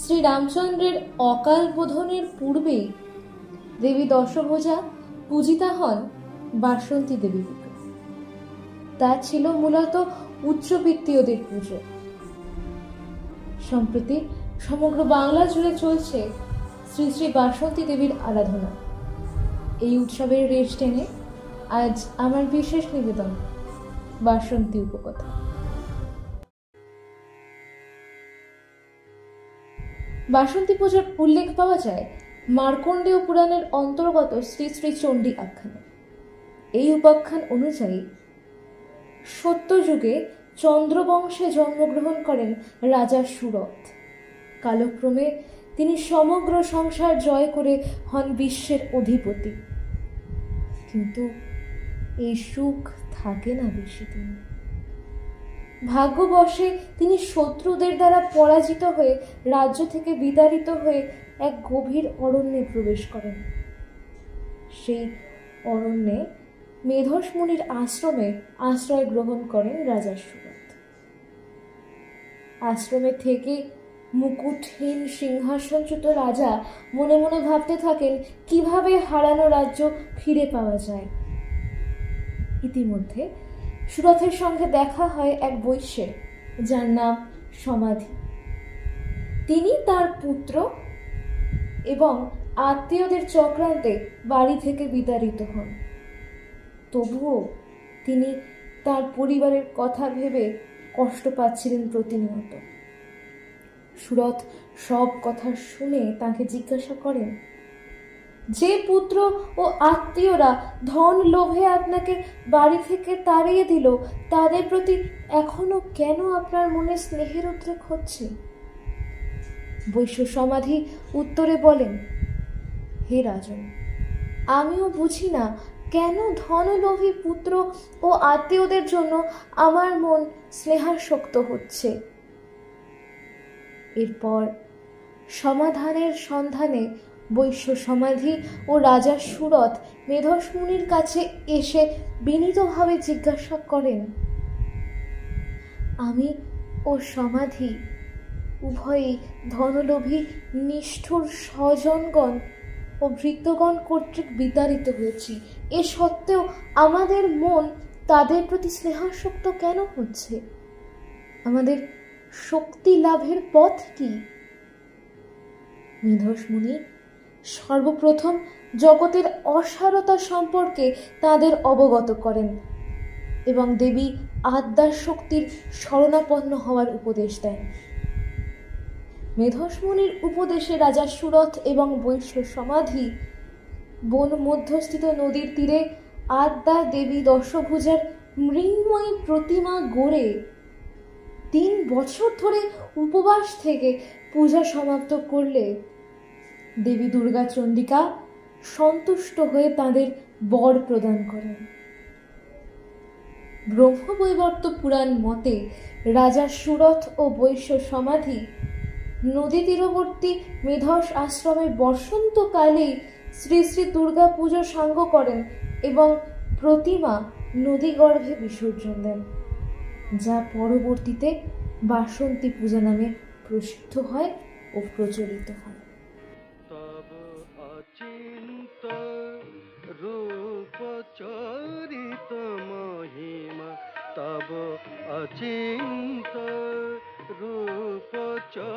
শ্রী রামচন্দ্রের অকাল বোধনের পূর্বেই দেবী দশভোজা পূজিতা হন বাসন্তী দেবী তা ছিল মূলত উচ্চবিত্তীয়দের পুজো। সম্প্রতি সমগ্র বাংলা জুড়ে চলছে শ্রী শ্রী বাসন্তী দেবীর আরাধনা। এই উৎসবের রেশ টেনে আজ আমার বিশেষ নিবেদন বাসন্তী উপকথা। বাসন্তী পুজোর উল্লেখ পাওয়া যায় মার্কণ্ডেয় পুরাণের অন্তর্গত শ্রী শ্রী চণ্ডী আখ্যানে। এই উপাখ্যান অনুযায়ী সত্যযুগে চন্দ্রবংশে জন্মগ্রহণ করেন রাজা সুরথ। কালক্রমে তিনি সমগ্র সংসার জয় করে হন বিশ্বের অধিপতি। কিন্তু এই সুখ থাকে না বেশি দিন। ভাগ্যবশে তিনি শত্রুদের দ্বারা পরাজিত হয়ে রাজ্য থেকে বিতাড়িত হয়ে এক গভীর অরণ্যে প্রবেশ করেন। সেই অরণ্যে মেধস মুনির আশ্রমে আশ্রয় গ্রহণ করেন রাজা সুরত আশ্রমে থেকে মুকুটহীন সিংহাসনচ্যুত রাজা মনে মনে ভাবতে থাকেন, কীভাবে হারানো রাজ্য ফিরে পাওয়া যায়? ইতিমধ্যে সুরথের সঙ্গে দেখা হয় এক বৈশ্যের যার নাম সমাধি। তিনি তার পুত্র এবং আত্মীয়দের চক্রান্তে বাড়ি থেকে বিতাড়িত হন। তবুও তিনি তার পরিবারের কথা ভেবে কষ্ট পাচ্ছিলেন প্রতিনিয়ত। সুরথ সব কথা শুনে তাকে জিজ্ঞাসা করেন যে পুত্র ও আত্মীয়রা ধন লোভে আপনাকে বাড়ি থেকে তাড়িয়ে দিল, তাদের প্রতি এখনও কেন আপনার মনে স্নেহের উদ্রেক হচ্ছে? বৈশ্য সমাধি উত্তরে বলেন, হে রাজন, আমিও বুঝি না কেন ধনলোভী পুত্র ও আত্মীয়দের জন্য আমার মন স্নেহাসক্ত হচ্ছে। এরপর সমাধানের সন্ধানে বৈশ্য সমাধি ও রাজা সুরত মেধস মুনির কাছে এসে বিনীতভাবে জিজ্ঞাসা করেন, আমি ও সমাধি উভয়ই ধনলোভী নিষ্ঠুর স্বজনগণ ও ভৃত্যগণ কর্তৃক বিতাড়িত হয়েছি। এ সত্ত্বেও আমাদের মন তাদের প্রতি স্নেহাসক্ত কেন হচ্ছে? আমাদের শক্তি লাভের পথ কি? মেধস মুনি সর্বপ্রথম জগতের অসারতা সম্পর্কে তাদের অবগত করেন এবং দেবী আদ্যার শক্তির শরণাপন্ন হওয়ার উপদেশ দেন। মেধসমুনির উপদেশে রাজা সুরথ এবং বৈশ্য সমাধি, বন মধ্যস্থিত নদীর তীরে আদ্যা দেবী দশভুজার মৃন্ময়ী প্রতিমা গড়ে তিন বছর ধরে উপবাস থেকে পূজা সমাপ্ত করলে দেবী দুর্গা চণ্ডিকা সন্তুষ্ট হয়ে তাদের বর প্রদান করেন। ব্রহ্মবৈবর্ত পুরাণ মতে রাজা সুরথ ও বৈশ্য সমাধি, নদী তীরবর্তী মেধস আশ্রমে বসন্তকালেই শ্রী শ্রী দুর্গা পুজো সাঙ্গ করেন এবং প্রতিমা নদীগর্ভে বিসর্জন দেন, যা পরবর্তীতে বাসন্তী পূজা নামে প্রসিদ্ধ হয় ও প্রচলিত হয়। চরিত মহিমা তব অচিন্ত রূপ চরিত